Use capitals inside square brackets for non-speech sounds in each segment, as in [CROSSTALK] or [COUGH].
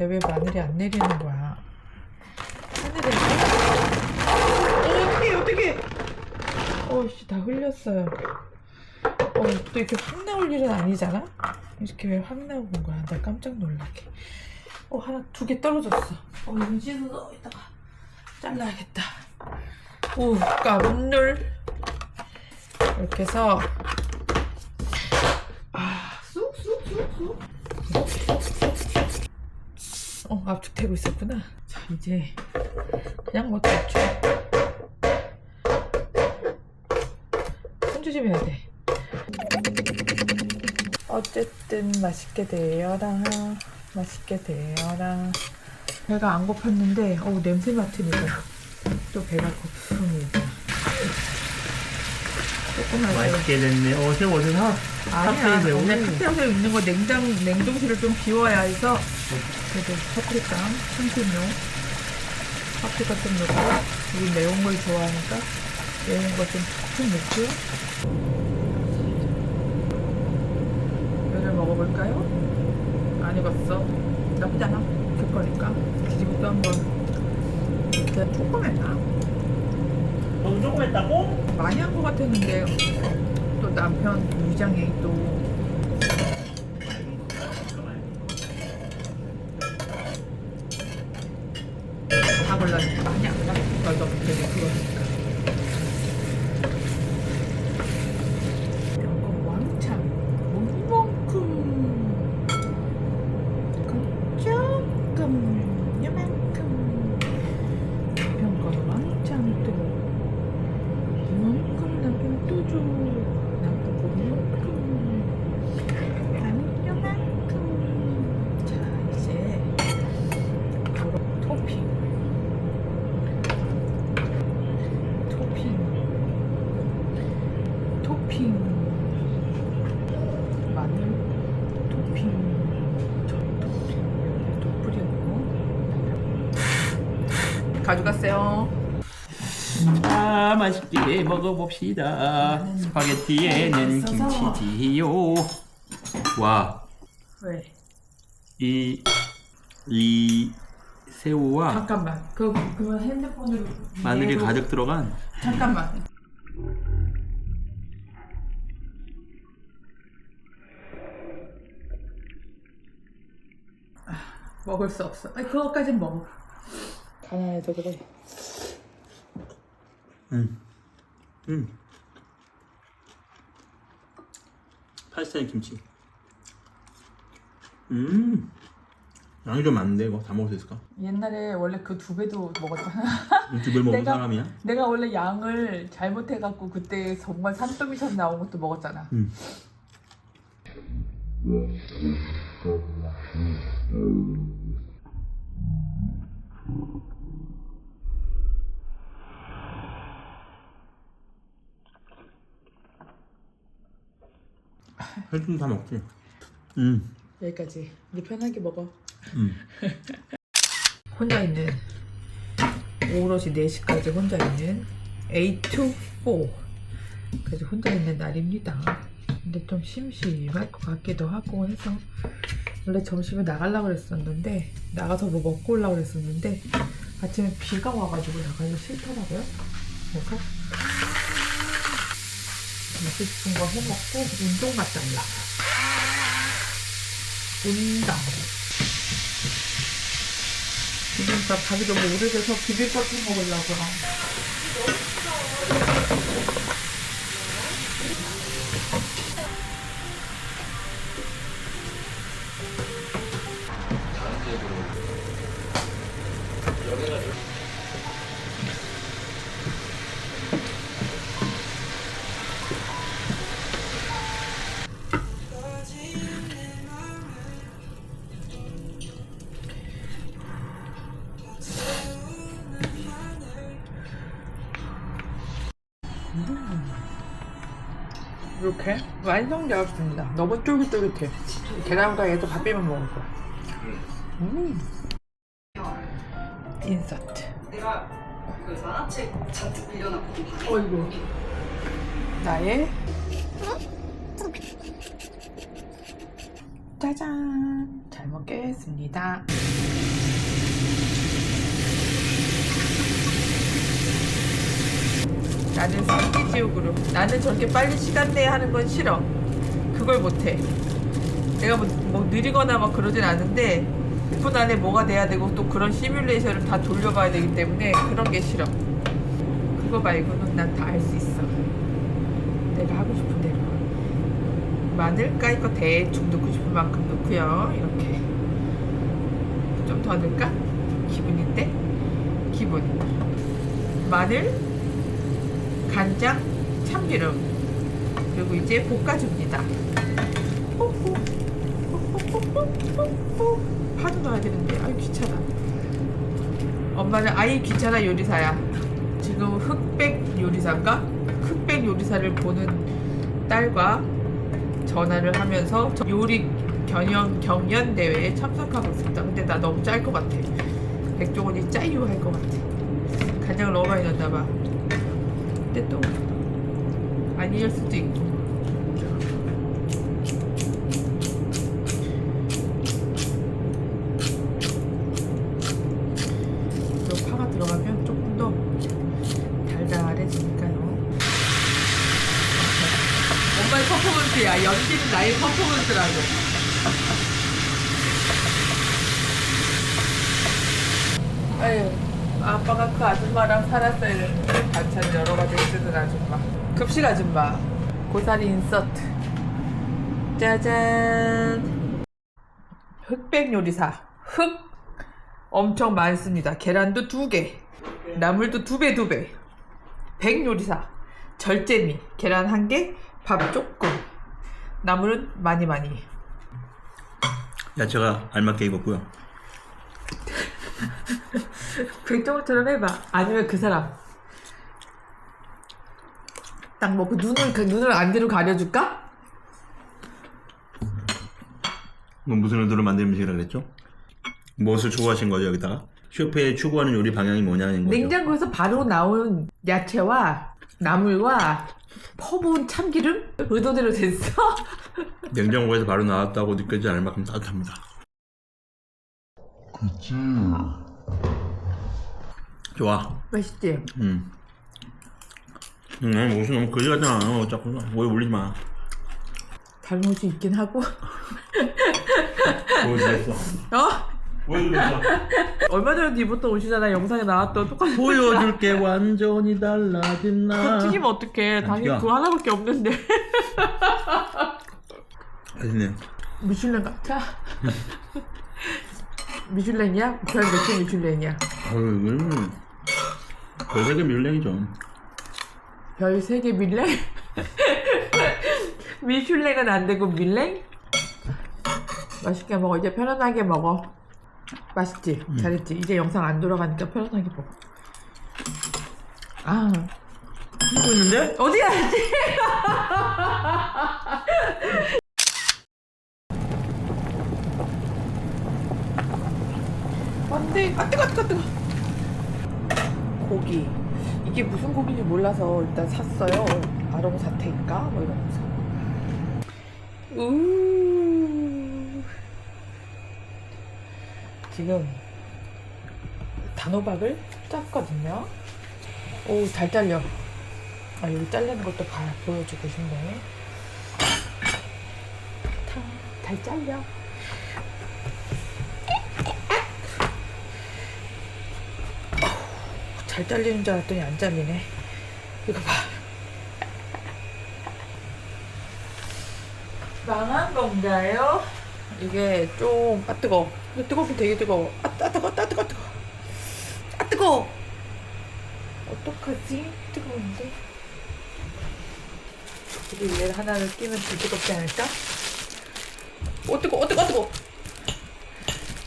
하는데 왜 마늘이 안 내리는 거야? 하늘에 어, 어떡해 어떡해 어씨 다 흘렸어요 어, 또 이렇게 확 나올 일은 아니잖아? 이렇게 왜 확 나오는 거야? 나 깜짝 놀라게. 어, 하나, 두 개 떨어졌어. 어, 윤지에서 이따가 잘라야겠다. 오, 까분놀. 이렇게 해서, 아, 쑥, 쑥, 쑥, 쑥. 어, 압축되고 있었구나. 자, 이제, 그냥 뭐 대충. 손조심해야 돼. 어쨌든 맛있게 되어라 맛있게 되어라 배가 안 고팠는데 어우 냄새 맡으니까 또 배가 고픕니다 조금만 맛있게 됐네. 어, 새우 어디서 사? 아니야 칵테일 새우. 원래 칵테일새우 있는 거 냉장, 냉동실을 좀 비워야 해서 그래도 파프리카 참기름 파프리카 좀 넣고 우리 매운 걸 좋아하니까 매운 거좀푹 넣고 면을 먹어볼까요? 안 익었어 나쁘지 않아 될 거니까 또 한번 이렇게 조금 했나? 너무 조금 했다고? 많이 한것 같았는데 또 남편 위장이 또다 골랐는데 많이 안 갔어 너무 되게 그거니까 이거 왕창 이만큼 조금 요만큼 남편 거 왕창 또 이만큼 남편 또 줘. 남편 거 이만큼. 나는 요만큼. 자, 이제 바로 토핑. 토핑. 토핑. 마늘 토핑. 저 토핑. 뿌리고. 가져갔어요. 아, 맛있게 먹어봅시다. 스파게티에는. 김치지요. 와, 왜? 이, 이 새우와 잠깐만. 그 그러면 핸드폰으로 마늘이 위에로- 가득 들어간 잠깐만. 아, 먹을 수 없어. 아니 그거까진 먹어. 가난해서 그래. 음. 음. 파스타에 김치. 음. 양이 좀 많은데 이거 다 먹을 수 있을까? 옛날에 원래 그 두 배도 먹었잖아. 유튜브를 먹는 내가- 사람이야? 내가 원래 양을 잘못해갖고 그때 정말 산더미션 나온 것도 먹었잖아. 음. 헬좀 다 먹지. 음. 여기까지. 이제 편하게 먹어. 음. [LAUGHS] 혼자 있는 오롯이 4시까지 혼자 있는 8 to 4 그래서 혼자 있는 날입니다 근데 좀 심심할 것 같기도 하고 해서 원래 점심에 나가려고 그랬었는데 나가서 뭐 먹고 오려고 그랬었는데 아침에 비가 와가지고 나가기 싫더라고요 그래서 먹고 싶은 거 해먹고 운동 갔다 올라가요 운동. 비빔밥 밥이 너무 오래돼서 비빔밥 해 먹으려고. 이렇게 완성되었습니다. 너무 쫄깃쫄깃해. 계란후라이에서 밥 비벼 먹을 거야. 음. 인서트. 내가 그 만화책 잔뜩 빌려놨거든. 어이구. 나의 짜잔. 자잘 먹겠습니다. 나는 성기지옥으로 나는 저렇게 빨리 시간 내야 하는 건 싫어. 그걸 못해. 내가 뭐, 뭐 느리거나 막 그러진 않은데 6분 안에 뭐가 돼야 되고 또 그런 시뮬레이션을 다 돌려봐야 되기 때문에 그런 게 싫어. 그거 말고는 난다할수 있어. 내가 하고 싶은 대로. 마늘 까이 거 대충 넣고 싶은 만큼 넣고요. 이렇게. 좀 더 넣을까? 기분이 때? 기분. 마늘, 간장, 참기름. 그리고 이제 볶아줍니다. 파도 넣어야 되는데, 아유, 귀찮아. 엄마는 아예 귀찮아 요리사야. 지금 흑백 요리사인가? 흑백 요리사를 보는 딸과 전화를 하면서 저 요리 경연, 경연 대회에 참석하고 있습니다. 근데 나 너무 짤 것 같아. 백종원이 짜유 할 것 같아. 간장을 너무 많이 넣었나 봐. 근데 또 아니일 수도 있고. 이 파가 들어가면 조금 더 달달해지니까요. 엄마의 퍼포먼스야. 연기는 나의 퍼포먼스라고. 아유, 아빠가 그 아줌마랑 살았어야 되는데 반찬 여러 가지 쓰는 아줌마. 급식 아줌마. 고사리 인서트. 짜잔. 흑백 요리사. 흑 엄청 많습니다. 계란도 두 개. 나물도 두 배, 두 배. 백 요리사. 절제미. 계란 한 개, 밥 조금. 나물은 많이 많이. 야채가 알맞게 익었고요. [LAUGHS] 백종원처럼 해봐. 아니면 그 사람. 딱 먹고 눈을 그 눈을 안대로 가려줄까? 뭐 무슨 의도로 만든 음식이라 그랬죠? 무엇을 추구하신 거죠 여기다가? 셰프의 추구하는 요리 방향이 뭐냐는 거죠. 냉장고에서 바로 나온 야채와 나물과 퍼부은 참기름 의도대로 됐어? [LAUGHS] 냉장고에서 바로 나왔다고 느껴지지 않을 만큼 따뜻합니다. 그치. 좋아. 맛있지? 음. 음, 옷이 너무 거지 같잖아. 어, 자꾸 오해 올리지 마. 다른 옷이 있긴 하고 [LAUGHS] 보여주겠어. 어? 보여주겠어. 얼마 전에 입었던 옷이잖아 영상에 나왔던 똑같은 보여줄게 완전히 달라진 나. 그거 튀기면 어떡해 튀겨. 그거 하나밖에 없는데 맛있네. 미슐랭 같아? [LAUGHS] 미슐랭이야? 별 몇개 미슐랭이야? 어휴, 이거는 별세계 밀랭이죠. 별 3개 밀랭? [LAUGHS] 미슐랭은 안 되고 밀랭? 맛있게 먹어 이제 편안하게 먹어 맛있지? 잘했지? 이제 영상 안 돌아가니까 편안하게 먹어 아 찍고 있는데? 어디 가야 [LAUGHS] 안돼. 아 뜨거 뜨거 뜨거. 고기. 이게 무슨 고기인지 몰라서 일단 샀어요. 아롱 사태인가? 뭐 이러면서. 우. 지금 단호박을 짰거든요. 오 잘 잘려. 아 여기 잘리는 것도 봐 보여주고 싶네 다, 잘 잘려 잘 잘리는 줄 알았더니 안 잘리네 이거 봐 망한 건가요? 이게 좀, 아, 뜨거. 이거 뜨겁긴 되게 뜨거워. 아, 아, 뜨거, 아, 뜨거, 뜨거. 아, 뜨거! 어떡하지? 뜨거운데? 여기 얘 하나를 끼면 더 뜨겁지 않을까? 어, 뜨거, 어, 뜨거, 어, 뜨거!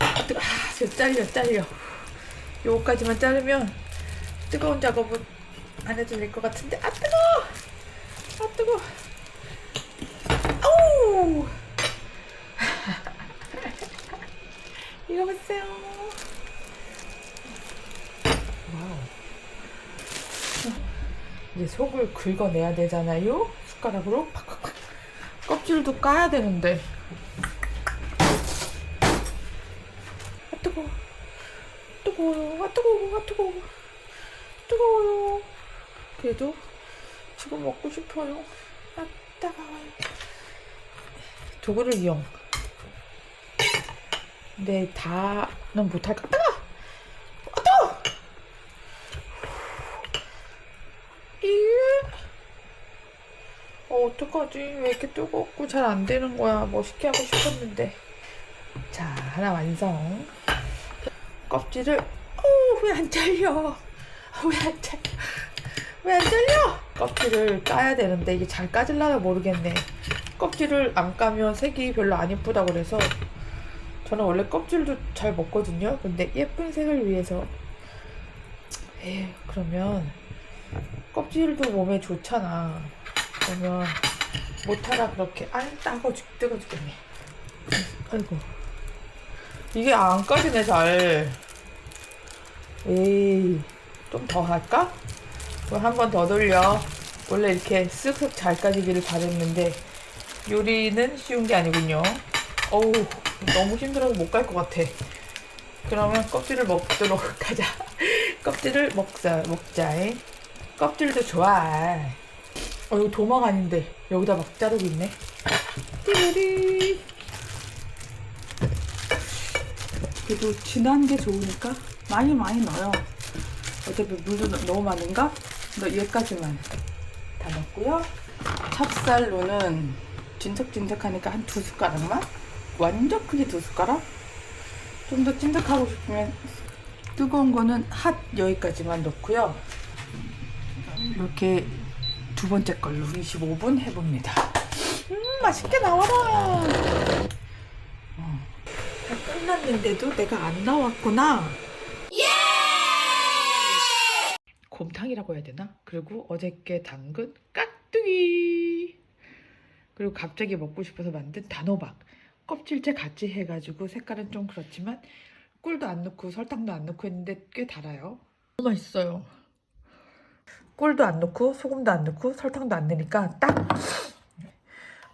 아, 뜨거, 아, 저 잘려, 잘려. 요거까지만 자르면 뜨거운 작업은 안 해도 될 것 같은데, 아, 뜨거! 아, 뜨거! 아우! [LAUGHS] 이거 보세요. 와우. 이제 속을 긁어내야 되잖아요. 숟가락으로 팍팍팍. 껍질도 까야 되는데. 뜨거워요. 아, 뜨거워. 아, 뜨거워. 뜨거워요. 그래도 지금 먹고 싶어요. 아, 따가워요. 도구를 이용. 근데 다는! 아, 뜨거워! 이 어, 어떡하지? 왜 이렇게 뜨겁고 잘 안 되는 거야? 멋있게 하고 싶었는데. 자, 하나 완성. 껍질을, 어, 왜안 잘려? 왜 안 잘려? 왜 안 잘려? 껍질을 까야 되는데 이게 잘 까질라나 모르겠네. 껍질을 안 까면 색이 별로 안 예쁘다고 그래서 저는 원래 껍질도 잘 먹거든요. 근데 예쁜 색을 위해서 에휴, 그러면 껍질도 몸에 좋잖아. 그러면 못하라 그렇게 안 따고 죽 뜨거 죽겠네. 아이고 이게 안 까지네 잘. 에이 좀 더 할까? 한 번 더 돌려. 원래 이렇게 쓱쓱 잘 까지기를 바랬는데 요리는 쉬운 게 아니군요. 어우 너무 힘들어서 못 갈 것 같아. 그러면 껍질을 먹도록 [LAUGHS] 하자. 껍질을 먹자 먹자. 껍질도 좋아. 어, 이거 도마가 아닌데 여기다 막 자르고 있네. 띠리리. 그래도 진한 게 좋으니까 많이 많이 넣어요. 어차피 물도 너- 너무 많은가? 너 얘까지만 다 넣고요. 찹쌀로는 진득진득하니까 한 두 숟가락만? 완전 크게 두 숟가락? 좀 더 찐득하고 싶으면 뜨거운 거는 핫 여기까지만 넣고요. 이렇게 두 번째 걸로 25분 해봅니다. 음, 맛있게 나와라. 어. 다 끝났는데도 내가 안 나왔구나. 곰탕이라고 해야 되나? 그리고 어저께 담근 깍두기. 그리고 갑자기 먹고 싶어서 만든 단호박. 껍질째 같이 해가지고 색깔은 좀 그렇지만 꿀도 안 넣고 설탕도 안 넣고 했는데 꽤 달아요. 너무 맛있어요. 꿀도 안 넣고 소금도 안 넣고 설탕도 안 넣으니까 딱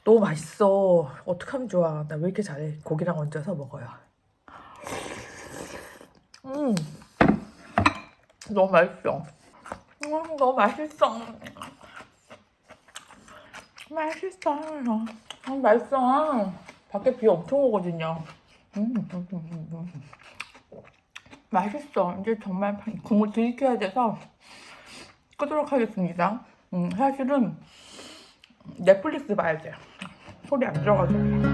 너무 맛있어. 어떡하면 좋아. 나 왜 이렇게 잘해. 고기랑 얹어서 먹어요. 음. 너무 맛있어. 음, 너무 맛있어. 맛있어. 너무 맛있어. 밖에 비 엄청 오거든요. 음, 음, 음, 음, 음. 맛있어. 이제 정말 국물 들이켜야 돼서 끄도록 하겠습니다. 음, 사실은 넷플릭스 봐야 돼요. 소리 안 들어가지고.